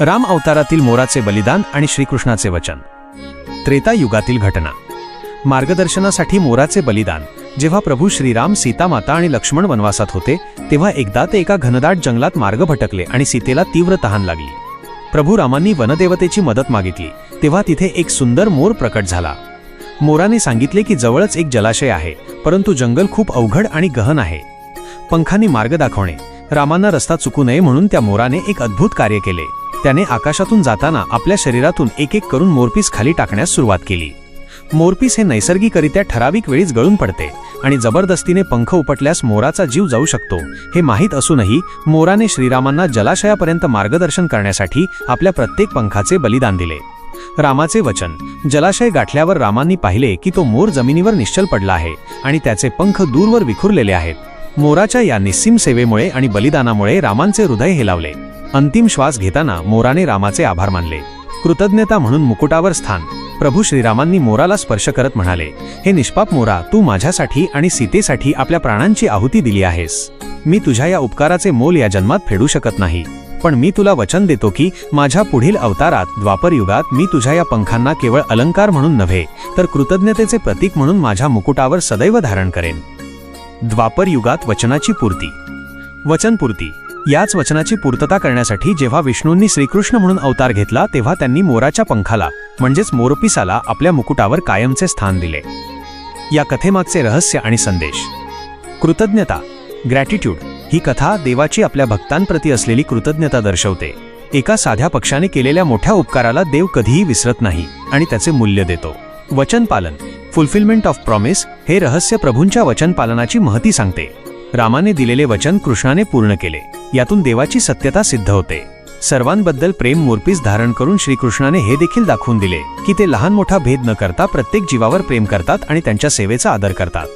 राम अवतारातील मोराचे बलिदान आणि श्रीकृष्णाचे वचन. त्रेता युगातील घटना. मार्गदर्शनासाठी मोराचे बलिदान. जेव्हा प्रभू श्रीराम सीतामाता आणि लक्ष्मण वनवासात होते तेव्हा एकदा ते एका घनदाट जंगलात मार्ग भटकले आणि सीतेला तीव्र तहान लागली. प्रभू रामांनी वनदेवतेची मदत मागितली तेव्हा तिथे एक सुंदर मोर प्रकट झाला. मोराने सांगितले की जवळच एक जलाशय आहे परंतु जंगल खूप अवघड आणि गहन आहे. पंखांनी मार्ग दाखवणे. रामांना रस्ता चुकू नये म्हणून त्या मोराने एक अद्भुत कार्य केले. त्याने आकाशातून जाताना आपल्या शरीरातून एक एक करून मोरपीस खाली टाकण्यास सुरुवात केली. मोरपीस हे नैसर्गिकरित्या ठराविक वेळीच गळून पडते आणि जबरदस्तीने पंख उपटल्यास मोराचा जीव जाऊ शकतो. हे माहीत असूनही मोराने श्रीरामांना जलाशयापर्यंत मार्गदर्शन करण्यासाठी आपल्या प्रत्येक पंखाचे बलिदान दिले. रामाचे वचन. जलाशय गाठल्यावर रामांनी पाहिले की तो मोर जमिनीवर निश्चल पडला आहे आणि त्याचे पंख दूरवर विखुरलेले आहेत. मोराच्या या निस्सीम सेवेमुळे आणि बलिदानामुळे रामांचे हृदय हेलावले. अंतिम श्वास घेताना मोराने रामाचे आभार मानले. कृतज्ञता म्हणून मुकुटावर स्थान. प्रभू श्रीरामांनी मोराला स्पर्श करत म्हणाले हे निष्पाप मोरा तू माझ्यासाठी आणि सीतेसाठी आपल्या प्राणांची आहुती दिली आहेस. मी तुझ्या या उपकाराचे मोल या जन्मात फेडू शकत नाही. पण मी तुला वचन देतो की माझ्या पुढील अवतारात द्वापर युगात मी तुझ्या या पंखांना केवळ अलंकार म्हणून नव्हे तर कृतज्ञतेचे प्रतीक म्हणून माझ्या मुकुटावर सदैव धारण करेन. द्वापर युगात वचनाची पूर्ती. वचनपूर्ती. याच वचनाची पूर्तता करण्यासाठी जेव्हा विष्णूंनी श्रीकृष्ण म्हणून अवतार घेतला तेव्हा त्यांनी मोराच्या पंखाला म्हणजेच मोरपिसाला आपल्या मुकुटावर कायमचे स्थान दिले. या कथेमागचे रहस्य आणि संदेश. कृतज्ञता ग्रॅटिट्यूड ही कथा देवाची आपल्या भक्तांप्रती असलेली कृतज्ञता दर्शवते. एका साध्या पक्षाने केलेल्या मोठ्या उपकाराला देव कधीही विसरत नाही आणि त्याचे मूल्य देतो. वचनपालन फुलफिलमेंट ऑफ प्रॉमिस हे रहस्य प्रभूंच्या वचन पालनाची महती सांगते. रामाने दिलेले वचन कृष्णाने पूर्ण केले. यातून देवाची सत्यता सिद्ध होते. सर्वांबद्दल प्रेम मोरपीस धारण करून श्रीकृष्णाने हे देखील दाखवून दिले की ते लहान मोठा भेद न करता प्रत्येक जीवावर प्रेम करतात आणि त्यांच्या सेवेचा आदर करतात.